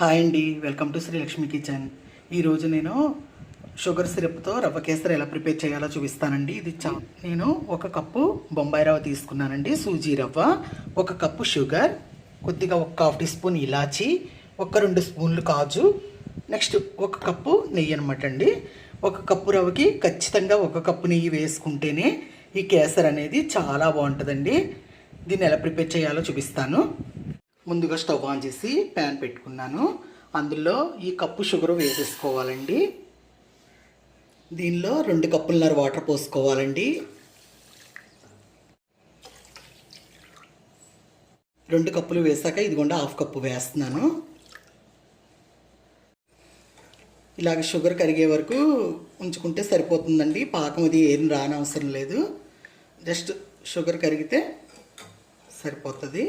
Hi అండి welcome to Sri Lakshmi kitchen. ఈరోజు నేను షుగర్ సిరప్తో రవ్వ కేసరి ఎలా ప్రిపేర్ చేయాలో చూపిస్తానండి. ఇది చా నేను ఒక కప్పు బొంబాయి రవ్వ తీసుకున్నానండి సూజీ రవ్వ ఒక కప్పు షుగర్ కొద్దిగా ఒక హాఫ్ టీ స్పూన్ ఇలాచి ఒక రెండు స్పూన్లు కాజు నెక్స్ట్ ఒక కప్పు నెయ్యి అనమాట అండి. ఒక కప్పు రవ్వకి ఖచ్చితంగా ఒక కప్పు నెయ్యి వేసుకుంటేనే ఈ కేసర్ అనేది చాలా బాగుంటుందండి. దీన్ని ఎలా ప్రిపేర్ చేయాలో చూపిస్తాను. ముందుగా స్టవ్ ఆన్ చేసి ప్యాన్ పెట్టుకున్నాను. అందులో ఈ కప్పు షుగర్ వేసేసుకోవాలండి. దీనిలో రెండు కప్పులన్నర వాటర్ పోసుకోవాలండి. రెండు కప్పులు వేసాక ఇదిగోండి హాఫ్ కప్పు వేస్తున్నాను. ఇలాగ షుగర్ కరిగే వరకు ఉంచుకుంటే సరిపోతుందండి. పాకం అది ఏం రానవసరం లేదు. జస్ట్ షుగర్ కరిగితే సరిపోతుంది.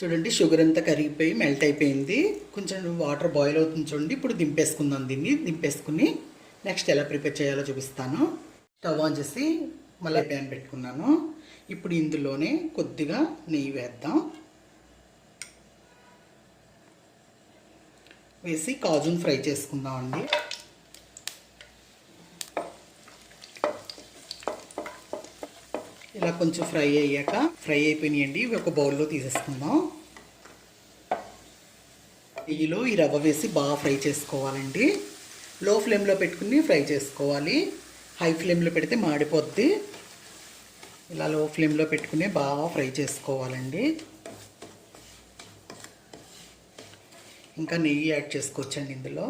చూడండి షుగర్ అంతా కరిగిపోయి మెల్ట్ అయిపోయింది. కొంచెం వాటర్ బాయిల్ అవుతుంది చూడండి. ఇప్పుడు దింపేసుకుందాం దీన్ని. దింపేసుకుని నెక్స్ట్ ఎలా ప్రిపేర్ చేయాలో చూపిస్తాను. స్టవ్ ఆన్ చేసి మళ్ళీ ప్యాన్ పెట్టుకున్నాను. ఇప్పుడు ఇందులోనే కొద్దిగా నెయ్యి వేద్దాం. వేసి కాజును ఫ్రై చేసుకుందాం అండి ఇలా కొంచెం ఫ్రై అయ్యాక ఫ్రై అయిపోయినాయండి. ఇవి ఒక బౌల్లో తీసేసుకుందాం. నెయ్యిలో ఈ రవ్వ వేసి బాగా ఫ్రై చేసుకోవాలండి. లో ఫ్లేమ్లో పెట్టుకుని ఫ్రై చేసుకోవాలి. హై ఫ్లేమ్లో పెడితే మాడిపోద్ది. ఇలా లో ఫ్లేమ్లో పెట్టుకుని బాగా ఫ్రై చేసుకోవాలండి. ఇంకా నెయ్యి యాడ్ చేసుకోవచ్చండి ఇందులో.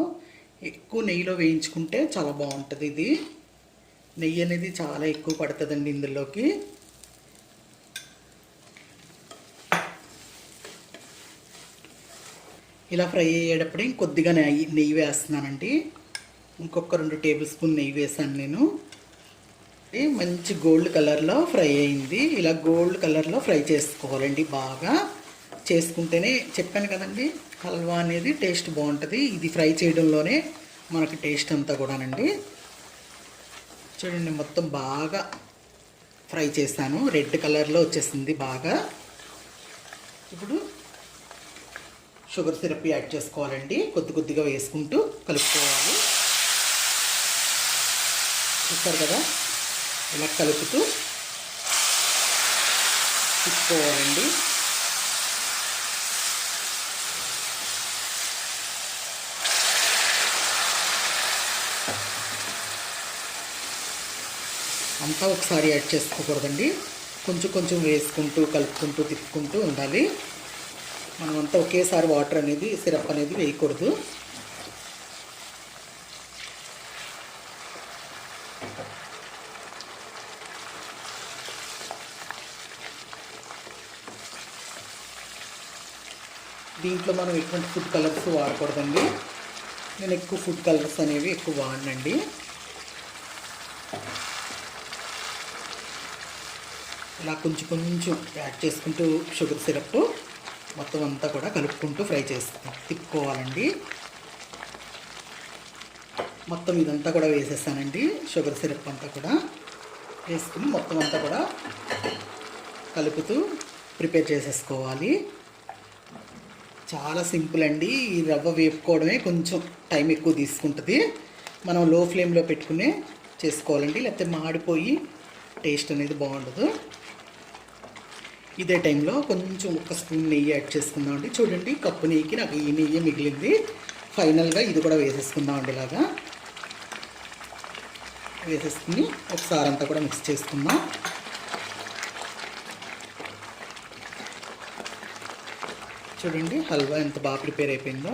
ఎక్కువ నెయ్యిలో వేయించుకుంటే చాలా బాగుంటుంది ఇది. నెయ్యి అనేది చాలా ఎక్కువ పడుతుందండి ఇందులోకి. ఇలా ఫ్రై అయ్యేటప్పుడే కొద్దిగా నెయ్యి నెయ్యి వేస్తున్నానండి. ఇంకొక రెండు టేబుల్ స్పూన్ నెయ్యి వేసాను నేను. మంచి గోల్డ్ కలర్లో ఫ్రై అయింది. ఇలా గోల్డ్ కలర్లో ఫ్రై చేసుకోవాలండి బాగా. చేసుకుంటేనే చెప్పాను కదండి హల్వా అనేది టేస్ట్ బాగుంటుంది. ఇది ఫ్రై చేయడంలోనే మనకి టేస్ట్ అంతా కూడానండి. చూడండి మొత్తం బాగా ఫ్రై చేశాను. రెడ్ కలర్లో వచ్చేసింది బాగా. ఇప్పుడు షుగర్ సిరప్ యాడ్ చేసుకోవాలండి. కొద్ది కొద్దిగా వేసుకుంటూ కలుపుకోవాలి. చూస్తారు కదా? ఇలా కలుపుతూ తిప్పుకోవాలండి. అంతా ఒకసారి యాడ్ చేసుకోకూడదండి. కొంచెం కొంచెం వేసుకుంటూ కలుపుకుంటూ తిప్పుకుంటూ ఉండాలి. మనం అంతా ఒకేసారి వాటర్ అనేది సిరప్ అనేది వేయకూడదు. దీంట్లో మనం ఎటువంటి ఫుడ్ కలర్స్ వాడకూడదండి. నేను ఎక్కువ ఫుడ్ కలర్స్ అనేవి ఎక్కువ వాడనండి. ఇలా కొంచెం కొంచెం యాడ్ చేసుకుంటూ షుగర్ సిరప్. మొత్తం అంతా కూడా కలుపుకుంటూ ఫ్రై చేస్తాం తిప్పుకోవాలండి. మొత్తం ఇదంతా కూడా వేసేస్తానండి. షుగర్ సిరప్ అంతా కూడా వేసుకుని మొత్తం అంతా కూడా కలుపుతూ ప్రిపేర్ చేసేసుకోవాలి. చాలా సింపుల్ అండి. ఈ రవ్వ వేపుకోవడమే కొంచెం టైం ఎక్కువ తీసుకుంటుంది. మనం లో ఫ్లేమ్లో పెట్టుకునే చేసుకోవాలండి. లేకపోతే మాడిపోయి టేస్ట్ అనేది బాగుండదు. ఇదే టైంలో కొంచెం ఒక స్పూన్ నెయ్యి యాడ్ చేసుకుందామండి చూడండి కప్పు నెయ్యికి నాకు ఈ నెయ్యి మిగిలింది. ఫైనల్గా ఇది కూడా వేసేసుకుందామండి ఇలాగా. వేసేసుకుని ఒకసారి అంతా కూడా మిక్స్ చేసుకుందాం. చూడండి హల్వా ఎంత బాగా ప్రిపేర్ అయిపోయిందో.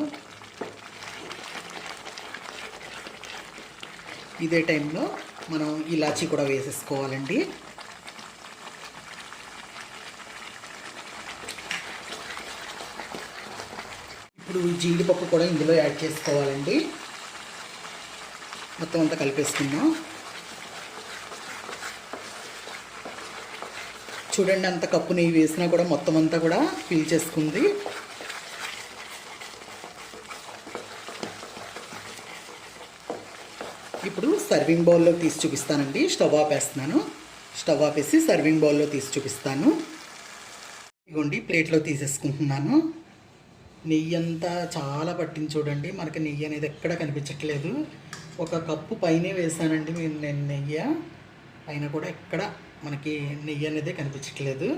ఇదే టైంలో మనం ఇలాచీ కూడా వేసేసుకోవాలండి. ఇప్పుడు జీడిపప్పు కూడా ఇందులో యాడ్ చేసుకోవాలండి. మొత్తం అంతా కలిపేసుకుందాం. చూడండి అంత కప్పు నెయ్యి వేసినా కూడా మొత్తం అంతా కూడా ఫిల్ చేసుకుంది. ఇప్పుడు సర్వింగ్ బౌల్లో తీసి చూపిస్తానండి. స్టవ్ ఆపేస్తున్నాను స్టవ్ ఆపేసి సర్వింగ్ బౌల్లో తీసి చూపిస్తాను. ఇగోండి ప్లేట్లో తీసేసుకుంటున్నాను. నెయ్యి అంతా చాలా పట్టింది చూడండి. మనకి నెయ్యి అనేది ఎక్కడ కనిపించట్లేదు. ఒక కప్పు పైనే వేసానండి నేను నేను నెయ్యి. అయినా కూడా ఎక్కడ మనకి నెయ్యి అనేది కనిపించట్లేదు.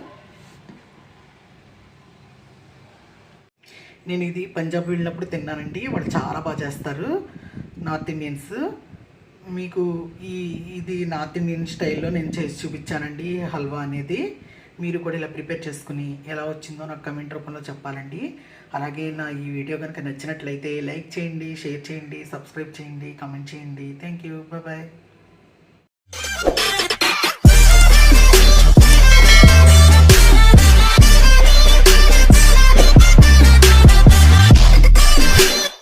నేను ఇది పంజాబ్ వెళ్ళినప్పుడు తిన్నానండి. వాళ్ళు చాలా బాగా చేస్తారు. North Indians. మీకు ఈ ఇది నార్త్ ఇండియన్ స్టైల్లో నేను చేసి చూపించానండి. హల్వా అనేది. మీరు కూడా ఇలా ప్రిపేర్ చేసుకుని ఎలా వచ్చిందో నాకు కమెంట్ రూపంలో చెప్పాలండి. అలాగే నా ఈ వీడియో కనుక నచ్చినట్లయితే లైక్ చేయండి షేర్ చేయండి సబ్స్క్రైబ్ చేయండి కమెంట్ చేయండి. Thank you bye.